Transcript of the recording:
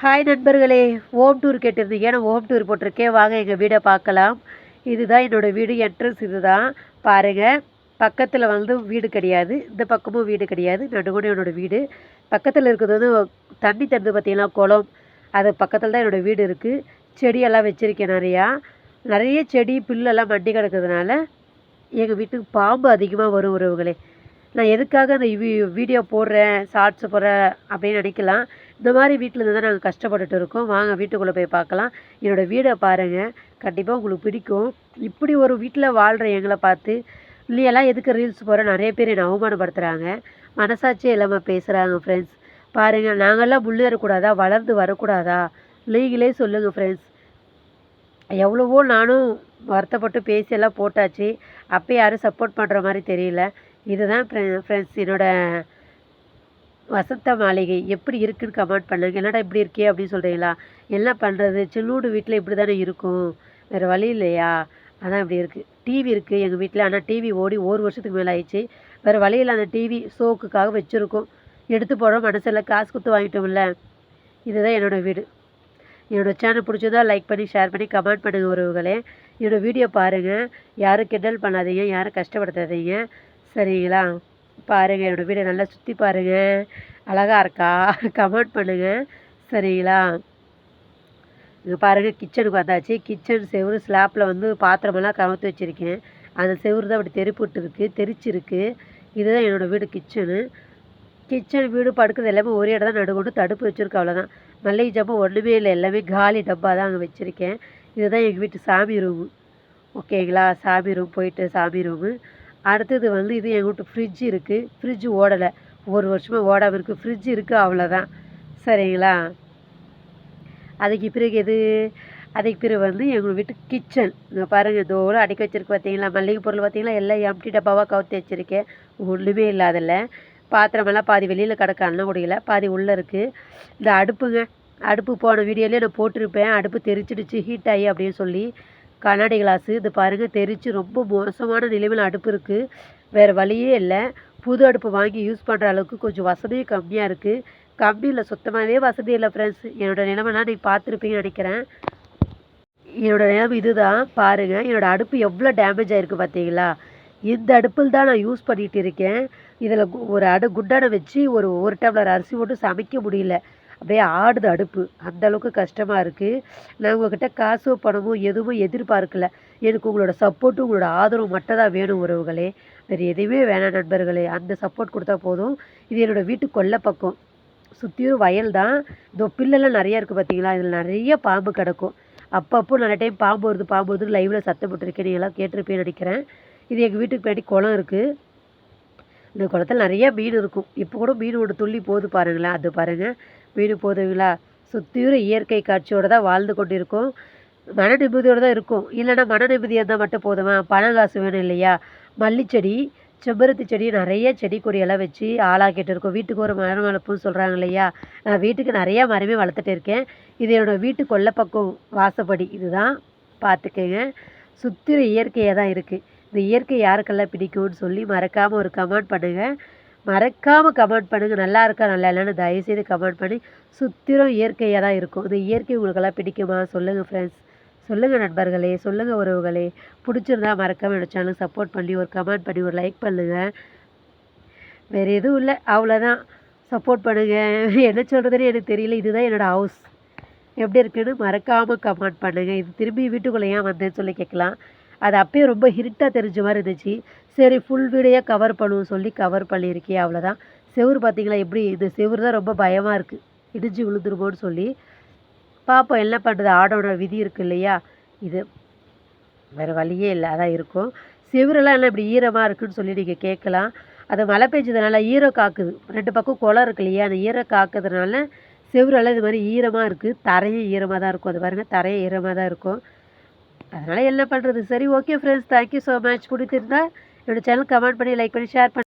Hi நண்பர்களே home tour கேட்டிருந்தீங்க. நான் ஹோம் டூர் போட்டிருக்கேன். வாங்க எங்கள் வீடை பார்க்கலாம். இதுதான் என்னோடய வீடு என்ட்ரன்ஸ் இது தான் பாருங்கள் பக்கத்தில் வந்து வீடு கிடையாது. இந்த பக்கமும் வீடு கிடையாது. நடுவுனே என்னோடய வீடு. பக்கத்தில் இருக்கிறது வந்து தண்ணி தந்து பார்த்தீங்கன்னா குளம். அது பக்கத்தில் தான் என்னோடய வீடு இருக்குது செடியெல்லாம் வச்சுருக்கேன் நிறையா. நிறைய செடி புல்லெல்லாம் மண்டி கிடக்கிறதுனால எங்கள் வீட்டுக்கு பாம்பு அதிகமாக வரும் உறவுகளே. நான் எதுக்காக அந்த வீடியோ போடுறேன் ஷார்ட்ஸ் போடுறேன் அப்படின்னு நினைக்கலாம். இந்த மாதிரி வீட்டில் இருந்து தான் நாங்கள் கஷ்டப்பட்டுட்டு இருக்கோம். வாங்க வீட்டுக்குள்ளே போய் பார்க்கலாம். என்னோடய வீடை பாருங்கள் கண்டிப்பாக உங்களுக்கு பிடிக்கும். இப்படி ஒரு வீட்டில் வாழ்கிற எங்களை பார்த்து இல்லையெல்லாம் எதுக்கு ரீல்ஸ் போகிற நிறைய பேர் என்னை அவமானப்படுத்துகிறாங்க மனசாட்சியே இல்லாமல் பேசுகிறாங்க ஃப்ரெண்ட்ஸ் பாருங்கள் நாங்கள்லாம் முன்னேறக்கூடாதா வளர்ந்து வரக்கூடாதா? நீங்களே சொல்லுங்கள் ஃப்ரெண்ட்ஸ் எவ்வளவோ நானும் வருத்தப்பட்டு பேசியெல்லாம் போட்டாச்சு. அப்போ யாரும் சப்போர்ட் பண்ணுற மாதிரி தெரியல. இதுதான் ஃப்ரெண்ட்ஸ் என்னோடய வசந்த மாளிகை எப்படி இருக்குன்னு கமெண்ட் பண்ணுங்க என்னடா இப்படி இருக்கே அப்படின்னு சொல்கிறீங்களா என்ன பண்ணுறது சின்னூடு வீட்டில் இப்படி தானே இருக்கும். வேறு வழி இல்லையா? அதான் இப்படி இருக்குது டிவி இருக்குது எங்கள் வீட்டில் ஆனால் டிவி ஓடி ஒரு வருஷத்துக்கு மேலே ஆயிடுச்சு. வேறு வழியில் அந்த டிவி ஷோக்குக்காக வச்சுருக்கோம். எடுத்து போகிறோம் மனசில் காசு கொடுத்து வாங்கிட்டோம்ல. இதுதான் என்னோடய வீடு. என்னோடய சேனல் பிடிச்சதா லைக் பண்ணி ஷேர் பண்ணி கமெண்ட் பண்ணுங்கள் உறவுகளே. என்னோடய வீடியோ பாருங்கள் யாரும் கிண்டல் பண்ணாதீங்க. யாரும் கஷ்டப்படுத்தாதீங்க. சரிங்களா? பாருங்கள் என்னோடய வீடை நல்லா சுற்றி பாருங்கள் அழகாக இருக்கா? கமெண்ட் பண்ணுங்கள் சரிங்களா? இங்கே பாருங்கள் கிச்சனுக்கு வந்தாச்சு கிச்சன் செவரு ஸ்லாப்பில் வந்து பாத்திரமெல்லாம் கவர்த்து வச்சுருக்கேன். அந்த செவரு தான் அப்படி தெருப்புட்டுருக்கு தெரிச்சிருக்கு. இதுதான் என்னோடய வீடு கிச்சனு. கிச்சன் வீடு படுக்கிறது எல்லாமே ஒரே இடம் தான் நடுக்கொண்டு தடுப்பு வச்சுருக்கோம் அவ்வளோதான் மல்லிகை ஜாமான் ஒன்றுமே இல்லை எல்லாமே காலி டப்பா தான் அங்கே வச்சுருக்கேன். இதுதான் எங்கள் வீட்டு சாமி ரூமு. ஓகேங்களா? சாமி ரூம் போயிட்டு சாமி ரூமு. அடுத்தது வந்து இது எங்கள் வீட்டு ஃப்ரிட்ஜ் இருக்குது ஃப்ரிட்ஜ் ஓடலை. ஒரு வருஷமாக ஓடாமல் இருக்குது ஃப்ரிட்ஜ் இருக்குது அவ்வளோதான் சரிங்களா? அதுக்கு பிறகு எது? அதுக்கு பிறகு வந்து எங்கள் வீட்டு கிச்சன் இங்கே பாருங்கள் தோறும் அடிக்க வச்சுருக்கு பார்த்தீங்களா மல்லிகை பொருள் பார்த்தீங்களா எல்லாம் எம்டி டப்பாவாக கவுத்து வச்சுருக்கேன். ஒன்றுமே இல்லாதில்ல. பாத்திரமெல்லாம் பாதி வெளியில் கிடக்க அண்ணன் பாதி உள்ளே இருக்குது இந்த அடுப்புங்க. அடுப்பு போன வீடியோலேயே நான் போட்டிருப்பேன். அடுப்பு தெரிச்சிடுச்சு ஹீட் ஆகி அப்படின்னு சொல்லி. கண்ணாடி கிளாஸு இது பாருங்கள் தெரிச்சு ரொம்ப மோசமான நிலைமையில் அடுப்பு இருக்குது வேறு வழியே இல்லை. புது அடுப்பு வாங்கி யூஸ் பண்ணுற அளவுக்கு கொஞ்சம் வசதியும் கம்மியாக இருக்குது கம்மி இல்லை சுத்தமாகவே வசதி இல்லை ஃப்ரெண்ட்ஸ் என்னோடய நிலைமைலாம் நீங்கள் பார்த்துருப்பீங்கன்னு நினைக்கிறேன். என்னோடய நிலைமை இது தான் பாருங்கள் என்னோடய அடுப்பு எவ்வளோ டேமேஜ் ஆகிருக்கு பார்த்தீங்களா இந்த அடுப்பில் தான் நான் யூஸ் பண்ணிகிட்டு இருக்கேன். இதில் ஒரு அடு குண்டானை வச்சு ஒரு ஒரு டம்ளர் அரிசி போட்டு சமைக்க முடியல. அப்படியே ஆடுது அடுப்பு. அந்தளவுக்கு கஷ்டமாக இருக்குது நான் உங்கள்கிட்ட காசோ பணமோ எதுவும் எதிர்பார்க்கல. எனக்கு உங்களோட சப்போர்ட்டும் உங்களோட ஆதரவு மட்டும் தான் வேணும் உறவுகளே. வேறு எதுவுமே வேணாம் நண்பர்களே. அந்த சப்போர்ட் கொடுத்தா போதும். இது என்னோடய வீட்டு கொல்லை பக்கம். சுற்றியும் வயல் தான். இந்த பில்லெல்லாம் நிறையா இருக்குது பார்த்தீங்களா இதில் நிறைய பாம்பு கிடக்கும். அப்பப்போ நிறைய டைம் பாம்பு வருது பாம்பு வருது லைவில் சத்தம் போட்டிருக்கேன் எல்லாம் கேட்டிருப்பேன்னு நினைக்கிறேன். இது எங்கள் வீட்டுக்கு பின்னாடி குளம் இருக்குது இந்த குளத்தில் நிறைய மீன் இருக்கும். இப்போ கூட மீன் ஒன்று துள்ளி போகுது பாருங்களேன். அது பாருங்கள் வீடு போதுங்களா சுற்றியும் இயற்கை காட்சியோடு தான் வாழ்ந்து கொண்டு இருக்கோம் மன நிம்மதியோடு தான் இருக்கும். இல்லைன்னா மன நிம்மதியாக இருந்தால் மட்டும் போதுமா? பணம் காசு வேணும் இல்லையா? மல்லிச்செடி செம்பருத்தி செடி நிறைய செடி கொடியெல்லாம் வச்சு ஆளாக்கிட்டு இருக்கோம். வீட்டுக்கு ஒரு மரம் வளர்ப்புன்னு சொல்கிறாங்க இல்லையா? நான் வீட்டுக்கு நிறையா மரமே வளர்த்துட்டு இருக்கேன். இது என்னோடய வீட்டு கொல்லப்பக்கம் வாசப்படி. இதுதான் பார்த்துக்கங்க. சுற்றிலும் இயற்கையாக தான் இருக்குது இந்த இயற்கை யாருக்கெல்லாம் பிடிக்கும்னு சொல்லி மறக்காமல் ஒரு கமெண்ட் பண்ணுங்கள் மறக்காமல் கமெண்ட் பண்ணுங்கள் நல்லா இருக்கா நல்லா இல்லைன்னு தயவுசெய்து கமெண்ட் பண்ணி சுத்திரம் இயற்கையாக தான் இருக்கும். இந்த இயற்கை உங்களுக்கெல்லாம் பிடிக்குமா? சொல்லுங்கள் ஃப்ரெண்ட்ஸ் சொல்லுங்கள் நண்பர்களே சொல்லுங்கள் உறவுகளே. பிடிச்சிருந்தா மறக்காமல் என்னோடய சப்போர்ட் பண்ணி ஒரு கமெண்ட் பண்ணி ஒரு லைக் பண்ணுங்கள் வேறு எதுவும் இல்லை. அவ்வளோதான் சப்போர்ட் பண்ணுங்கள் என்ன சொல்கிறதுன்னு எனக்கு தெரியல. இதுதான் என்னோடய ஹவுஸ் எப்படி இருக்குன்னு மறக்காமல் கமெண்ட் பண்ணுங்கள் இது திரும்பி வீட்டுக்குள்ளே ஏன் வந்தேன்னு சொல்லி கேட்கலாம். அது அப்பயும் ரொம்ப ஹிரிட்டாக தெரிஞ்ச மாதிரி இருந்துச்சு. சரி ஃபுல் வீடியோ கவர் பண்ணுவோம் சொல்லி கவர் பண்ணியிருக்கேன் அவ்வளோதான் செவுரு பார்த்தீங்களா எப்படி இது செவுரு தான் ரொம்ப பயமாக இருக்குது இடிஞ்சு விழுந்துருமோன்னு சொல்லி. பார்ப்போம் என்ன பண்ணுறது ஆடோட விதி இருக்குது இல்லையா? இது வேறு வழியே இல்லை அதான் இருக்கும். செவுரெல்லாம் என்ன இப்படி ஈரமாக இருக்குதுன்னு சொல்லி நீங்கள் கேட்கலாம். அது மழை பெஞ்சதுனால ஈரம் காக்குது. ரெண்டு பக்கம் குளம் இருக்கு இல்லையா அந்த ஈரம் காக்குறதுனால செவுரெல்லாம் இது மாதிரி ஈரமாக இருக்குது தரையும் ஈரமாக தான் இருக்கும். அது பாருங்கள் தரையும் ஈரமாக தான் இருக்கும். அதனால் என்ன பண்ணுறது சரி okay friends thank you so much பிடிச்சிருந்தா என்னோடய சேனல் கமெண்ட் பண்ணி லைக் பண்ணி ஷேர் பண்ணி.